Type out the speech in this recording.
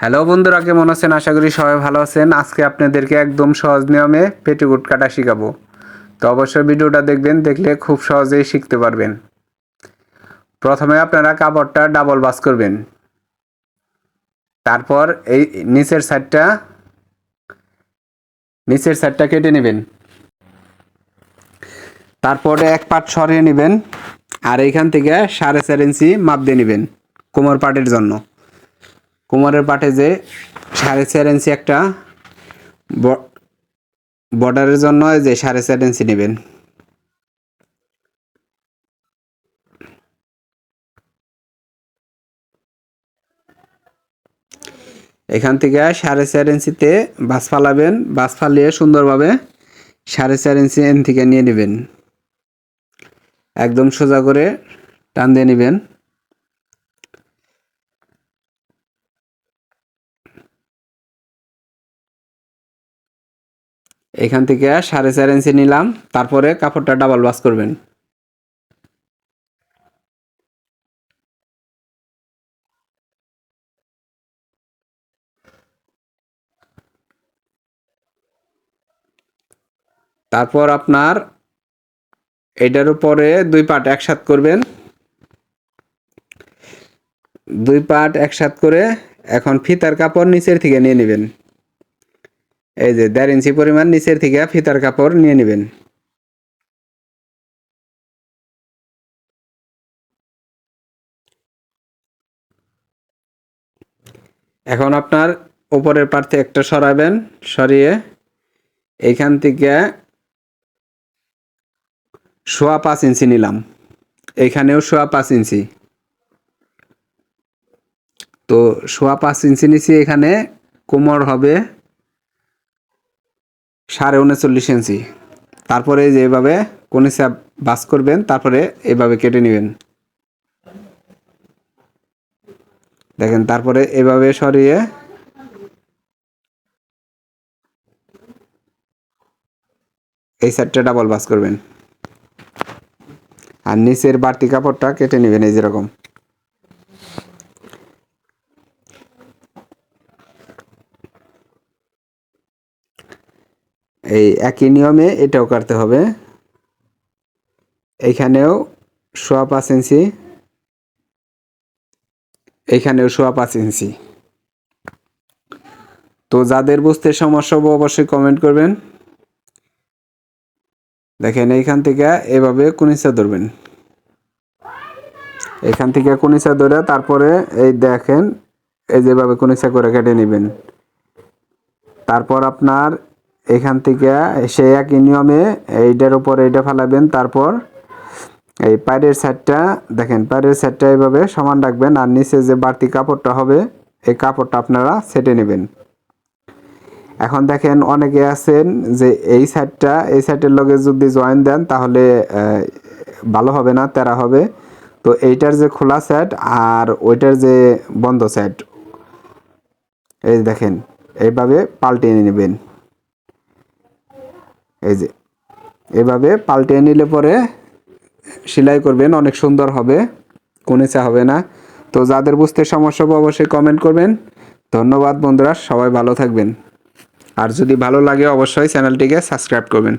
Hello বন্ধুরা, কেমন আছেন? আশা করি সবাই ভালো আছেন। আজকে আপনাদেরকে একদম সহজ নিয়মে পেটিকুট কাটা শেখাবো। তো অবশ্যই ভিডিওটা দেখবেন, দেখলে খুব সহজেই শিখতে পারবেন। প্রথমে আপনারা কাপড়টা ডাবল বাস করবেন। তারপর এই নিচের সাইডটা নিচের সাইডটা কেটে নেবেন। তারপরে এক পাট সরিয়ে নেবেন, আর এইখান থেকে সাড়ে চার ইঞ্চি মাপ দিয়ে নেবেন কোমর পাটের জন্য। কোমরের পাটে যে সাড়ে চার ইঞ্চি একটা বর্ডারের জন্য যে সাড়ে চার ইঞ্চি নেবেন। এখান থেকে সাড়ে চার ইঞ্চিতে বাস ফালাবেন, বাস ফালিয়ে সুন্দরভাবে সাড়ে চার ইঞ্চি এন থেকে নিয়ে নেবেন। একদম সোজা করে টান দিয়ে নেবেন। এখান থেকে সাড়ে চার ইঞ্চি নিলাম, তারপরে কাপড়টা ডাবল বাস করবেন। তারপর আপনার এটার উপরে দুই পাট একসাথ করবেন। দুই পাট একসাথ করে এখন ফিতার কাপড় নিচের থেকে নিয়ে নেবেন। এই যে দেড় ইঞ্চি পরিমাণ নিচের থেকে ফিতার কাপড় নিয়ে নেবেন। এখন আপনার উপরের পার্থে একটা সরাবেন, সরিয়ে এইখান থেকে সোয়া পাঁচ ইঞ্চি নিলাম। এইখানেও সোয়া পাঁচ ইঞ্চি। তো সোয়া পাঁচ ইঞ্চি নিচে এখানে কোমর হবে সাড়ে উনচল্লিশ ইঞ্চি। তারপরে যে এভাবে কনিসা বাস করবেন, তারপরে এভাবে কেটে নেবেন। দেখেন, তারপরে এভাবে সরিয়ে এই সাইডটা ডাবল বাস করবেন। আর নিচের বাড়তি কাপড়টা কেটে নেবেন, এই যেরকম এই একই নিয়মে এটাও কাটতে হবে। এইখানেও সোয়া পাঁচ ইঞ্চি এইখানেও সোয়া পাঁচ ইঞ্চি তো যাদের বুঝতে সমস্যা হবে অবশ্যই কমেন্ট করবেন। দেখেন এইখান থেকে এভাবে কুনিসা ধরবেন। এখান থেকে কুনিসা ধরে তারপরে এই দেখেন, এই যেভাবে কুনিসা করে কেটে নেবেন। তারপর আপনার এখান থেকে সেই একই নিয়মে এইটার উপর এইটা ফেলাবেন, তারপর এই পায়ের সাইডটা দেখেন, পায়ের সাইডটা এইভাবে সমান রাখবেন আর নিচে যে বাড়তি কাপড়টা হবে, এই কাপড়টা আপনারা সেটে নেবেন। এখন দেখেন অনেকে আছেন যে এই সাইডটা, এই সাইডের লগে যদি জয়েন দেন তাহলে ভালো হবে না, তেরা হবে। তো এইটার যে খোলা সাইড আর ওইটার যে বন্ধ সাইড, এই দেখেন, এইভাবে পাল্টে নেবেন। এই যে, এভাবে পাল্টিয়ে নিলে পরে সেলাই করবেন, অনেক সুন্দর হবে, কোনেচা হবে না। তো যাদের বুঝতে সমস্যা হবে, অবশ্যই কমেন্ট করবেন। ধন্যবাদ বন্ধুরা, সবাই ভালো থাকবেন। আর যদি ভালো লাগে, অবশ্যই চ্যানেলটিকে সাবস্ক্রাইব করবেন।